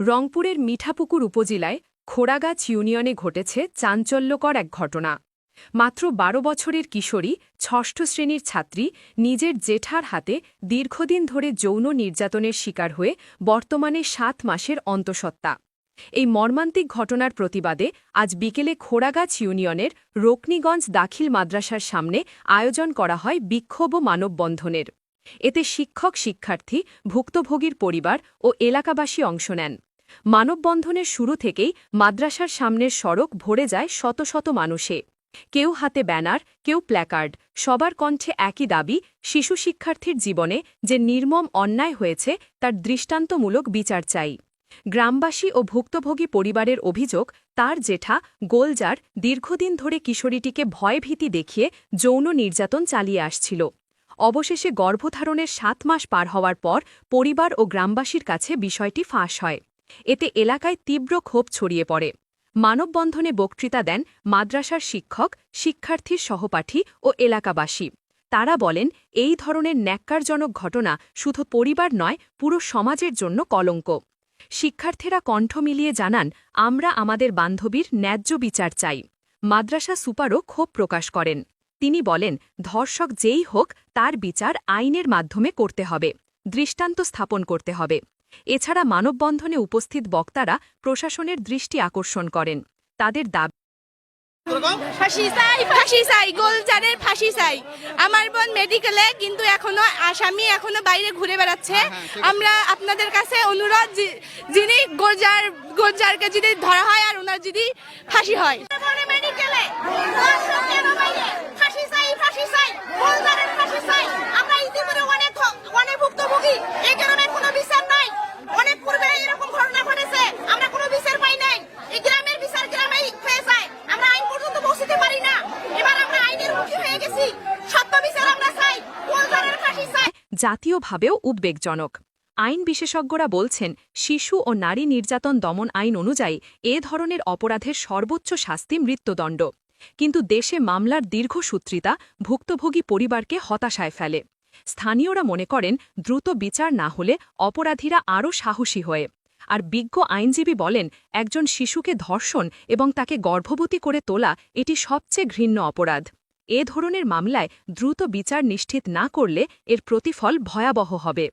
রংপুরের মিঠাপুকুর উপজেলায় খোড়াগাছ ইউনিয়নে ঘটেছে চাঞ্চল্যকর এক ঘটনা। মাত্র বারো বছরের কিশোরী, ষষ্ঠ শ্রেণির ছাত্রী, নিজের জেঠার হাতে দীর্ঘদিন ধরে যৌন নির্যাতনের শিকার হয়ে বর্তমানে সাত মাসের অন্তঃসত্ত্বা। এই মর্মান্তিক ঘটনার প্রতিবাদে আজ বিকেলে খোড়াগাছ ইউনিয়নের রোকনিগঞ্জ দাখিল মাদ্রাসার সামনে আয়োজন করা হয় বিক্ষোভ ও মানববন্ধনের। এতে শিক্ষক, শিক্ষার্থী, ভুক্তভোগীর পরিবার ও এলাকাবাসী অংশ নেন। মানববন্ধনের শুরু থেকেই মাদ্রাসার সামনের সড়ক ভরে যায় শত শত মানুষে। কেউ হাতে ব্যানার, কেউ প্ল্যাকার্ড। সবার কণ্ঠে একই দাবি, শিশু শিক্ষার্থীর জীবনে যে নির্মম অন্যায় হয়েছে, তার দৃষ্টান্তমূলক বিচার চাই। গ্রামবাসী ও ভুক্তভোগী পরিবারের অভিযোগ, তার জেঠা গোলজার দীর্ঘদিন ধরে কিশোরীটিকে ভয়ভীতি দেখিয়ে যৌন নির্যাতন চালিয়ে আসছিল। অবশেষে গর্ভধারণের সাত মাস পার হওয়ার পর পরিবার ও গ্রামবাসীর কাছে বিষয়টি ফাঁস হয়। এতে এলাকায় তীব্র ক্ষোভ ছড়িয়ে পড়ে। মানববন্ধনে বক্তৃতা দেন মাদ্রাসার শিক্ষক শিক্ষার্থীর সহপাঠী ও এলাকাবাসী। তারা বলেন, এই ধরনের ন্যাক্কারজনক ঘটনা শুধু পরিবার নয়, পুরো সমাজের জন্য কলঙ্ক। শিক্ষার্থীরা কণ্ঠ মিলিয়ে জানান, আমরা আমাদের বান্ধবীর ন্যায্য বিচার চাই। মাদ্রাসা সুপারও ক্ষোভ প্রকাশ করেন। তিনি বলেন, ধর্ষক যেই হোক, তার বিচার আইনের মাধ্যমে করতে হবে। দৃষ্টান্ত স্থাপন করতে হবে। এছাড়া মানববন্ধনে উপস্থিত বক্তারা প্রশাসনের দৃষ্টি আকর্ষণ করেন। তাদের দাবি ফাঁসি চাই ফাঁসি চাই গোলজারের ফাঁসি চাই। আমার বোন মেডিকেলে কিন্তু এখনও আসামি এখনও বাইরে ঘুরে বেড়াচ্ছে। আমরা আপনাদের কাছে অনুরোধ যে- যিনি গোলজার গোলজারকে যদি ধরা হয় আর ওনার যদি ফাঁসি হয়। মেডিকেলে ফাঁসি চাই ফাঁসি চাই গোলজারের ফাঁসি চাই আমরা ইতিমধ্যে অনেক অনেক ভুক্তভোগী এই কারণে কোনো বিচার নাই অনেক পূর্বে এরকম ঘটনা ঘটেছে আমরা কোনো বিচার পাই নাই এই গ্রামের বিচার গ্রামেই হয়ে যায় আমরা আইন পর্যন্ত পৌঁছতে পারি না এবার আমরা আইনের মুখী হয়ে গেছি সত্য বিচার আমরা চাই গোলজারের ফাঁসি চাই জাতীয়ভাবেও উদ্বেগজনক। আইন বিশেষজ্ঞরা বলছেন, শিশু ও নারী নির্যাতন দমন আইন অনুযায়ী এ ধরনের অপরাধের সর্বোচ্চ শাস্তি মৃত্যুদণ্ড। কিন্তু দেশে মামলার দীর্ঘসূত্রিতা ভুক্তভোগী পরিবারকে হতাশায় ফেলে। স্থানীয়রা মনে করেন, দ্রুত বিচার না হলে অপরাধীরা আরও সাহসী হয়ে। আর বিজ্ঞ আইনজীবী বলেন, একজন শিশুকে ধর্ষণ এবং তাকে গর্ভবতী করে তোলা এটি সবচেয়ে ঘৃণ্য অপরাধ। এ ধরনের মামলায় দ্রুত বিচার নিশ্চিত না করলে এর প্রতিফল ভয়াবহ হবে।